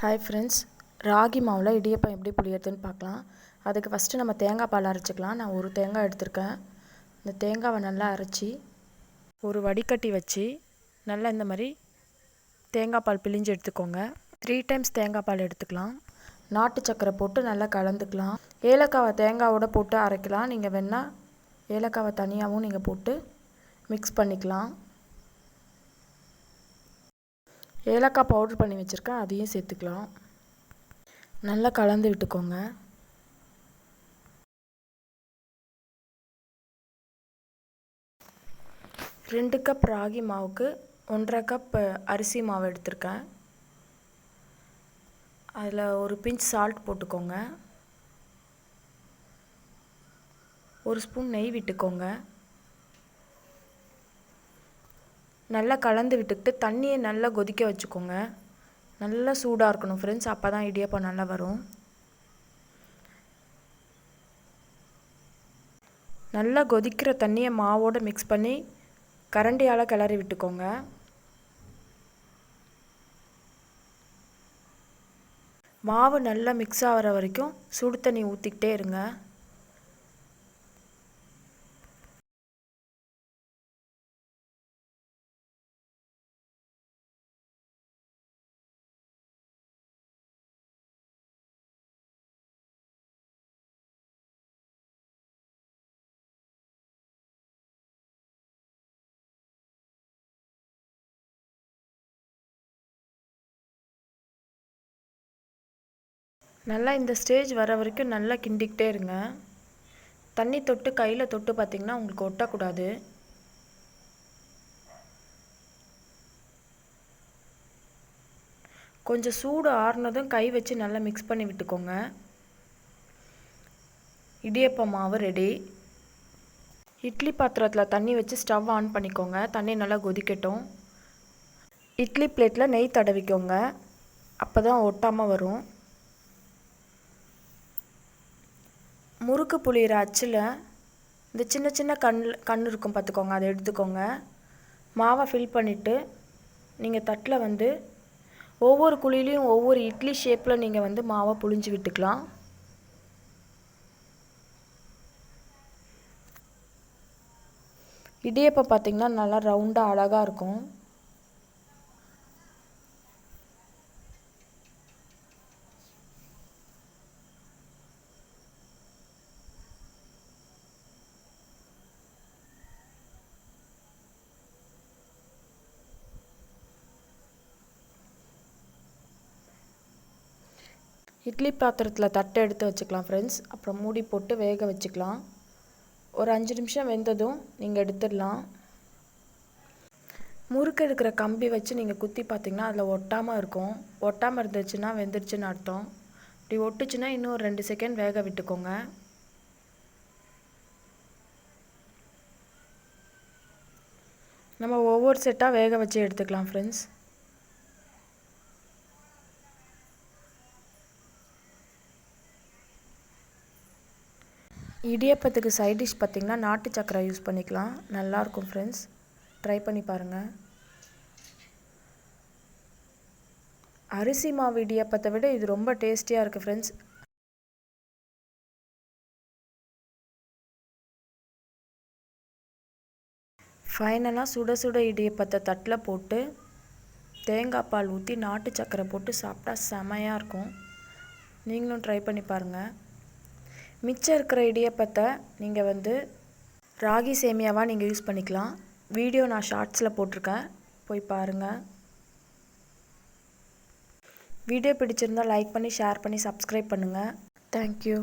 Hi friends ragi மாவில் இடியப்பம் எப்படி புளியறதுன்னு பார்க்கலாம். அதுக்கு ஃபஸ்ட்டு நம்ம தேங்காய் பால் அரைச்சிக்கலாம். நான் ஒரு தேங்காய் எடுத்திருக்கேன். இந்த தேங்காவை நல்லா அரைச்சி ஒரு வடிகட்டி வச்சு நல்லா இந்த மாதிரி தேங்காய் பால் பிழிஞ்சு எடுத்துக்கோங்க. த்ரீ டைம்ஸ் தேங்காய் பால் எடுத்துக்கலாம். நாட்டு சக்கரை போட்டு நல்லா கலந்துக்கலாம். ஏலக்காவை தேங்காவோட போட்டு அரைக்கலாம். நீங்கள் வேணால் ஏலக்காவை தனியாகவும் நீங்கள் போட்டு மிக்ஸ் பண்ணிக்கலாம். ஏலக்காய் பவுட்ரு பண்ணி வச்சுருக்கேன் அதையும் சேர்த்துக்கலாம். நல்லா கலந்து விட்டுக்கோங்க. ரெண்டு கப் ராகி மாவுக்கு ஒன்றரை கப் அரிசி மாவு எடுத்திருக்கேன். அதில் ஒரு பிஞ்ச் சால்ட் போட்டுக்கோங்க. ஒரு ஸ்பூன் நெய் விட்டுக்கோங்க. நல்லா கலந்து விட்டுக்கிட்டு தண்ணியை நல்லா கொதிக்க வச்சுக்கோங்க. நல்லா சூடாக இருக்கணும் ஃப்ரெண்ட்ஸ் அப்போ தான் இடியப்பம் நல்லா வரும். நல்லா கொதிக்கிற தண்ணியை மாவோடு மிக்ஸ் பண்ணி கரண்டியால் கிளறி விட்டுக்கோங்க. மாவு நல்லா மிக்ஸ் ஆகிற வரைக்கும் சுடு தண்ணி ஊற்றிக்கிட்டே இருங்க. நல்லா இந்த ஸ்டேஜ் வர வரைக்கும் நல்லா கிண்டிக்கிட்டே இருங்க. தண்ணி தொட்டு கையில் தொட்டு பார்த்திங்கன்னா உங்களுக்கு ஒட்டக்கூடாது. கொஞ்சம் சூடு ஆறுனதும் கை வச்சு நல்லா மிக்ஸ் பண்ணி விட்டுக்கோங்க. இடியப்ப மாவு ரெடி இட்லி பாத்திரத்தில் தண்ணி வச்சு ஸ்டவ் ஆன் பண்ணிக்கோங்க. தண்ணி நல்லா கொதிக்கட்டும். இட்லி பிளேட்டில் நெய் தடவிக்கோங்க. அப்போ தான் ஒட்டாமல் வரும். முறுக்கு புளியிற அச்சில் இந்த சின்ன சின்ன கண் கண் இருக்கும் பார்த்துக்கோங்க அதை எடுத்துக்கோங்க. மாவை ஃபில் பண்ணிவிட்டு நீங்கள் தட்டில் வந்து ஒவ்வொரு குழிலையும் ஒவ்வொரு இட்லி ஷேப்பில் நீங்கள் வந்து மாவை புழிஞ்சு விட்டுக்கலாம். இடியப்பம் பார்த்திங்கன்னா நல்லா ரவுண்டாக அழகாக இருக்கும். இட்லி பாத்திரத்தில் தட்டை எடுத்து வச்சுக்கலாம் ஃப்ரெண்ட்ஸ் அப்புறம் மூடி போட்டு வேக வச்சுக்கலாம். ஒரு அஞ்சு நிமிஷம் வெந்ததும் நீங்கள் எடுத்துடலாம். முறுக்கு எடுக்கிற கம்பி வச்சு நீங்கள் குத்தி பார்த்தீங்கன்னா அதில் ஒட்டாமல் இருக்கும். ஒட்டாமல் இருந்துச்சுன்னா வெந்துருச்சுன்னு அர்த்தம். இப்படி ஒட்டுச்சுன்னா இன்னும் ஒரு ரெண்டு செகண்ட் வேக விட்டுக்கோங்க. நம்ம ஒவ்வொரு செட்டாக வேக வச்சு எடுத்துக்கலாம் ஃப்ரெண்ட்ஸ் இடியப்பத்துக்கு சைட் டிஷ் பார்த்திங்கன்னா நாட்டு சக்கரை யூஸ் பண்ணிக்கலாம். நல்லாயிருக்கும் ஃப்ரெண்ட்ஸ் ட்ரை பண்ணி பாருங்கள் அரிசி மாவு இடியப்பத்தை விட இது ரொம்ப டேஸ்டியாக இருக்குது ஃப்ரெண்ட்ஸ் ஃபைனலாக சுட சுட இடியப்பத்தை தட்டில் போட்டு தேங்காய் பால் ஊற்றி நாட்டு சக்கரை போட்டு சாப்பிட்டா செமையாக இருக்கும். நீங்களும் ட்ரை பண்ணி பாருங்கள் மிச்சம் இருக்கிற இடியப்பத்தை நீங்கள் வந்து ராகி சேமியாவாக நீங்கள் யூஸ் பண்ணிக்கலாம். வீடியோ நான் ஷார்ட்ஸில் போட்டிருக்கேன். போய் பாருங்கள் வீடியோ பிடிச்சிருந்தால் லைக் பண்ணி ஷேர் பண்ணி சப்ஸ்கிரைப் பண்ணுங்கள் தேங்க்யூ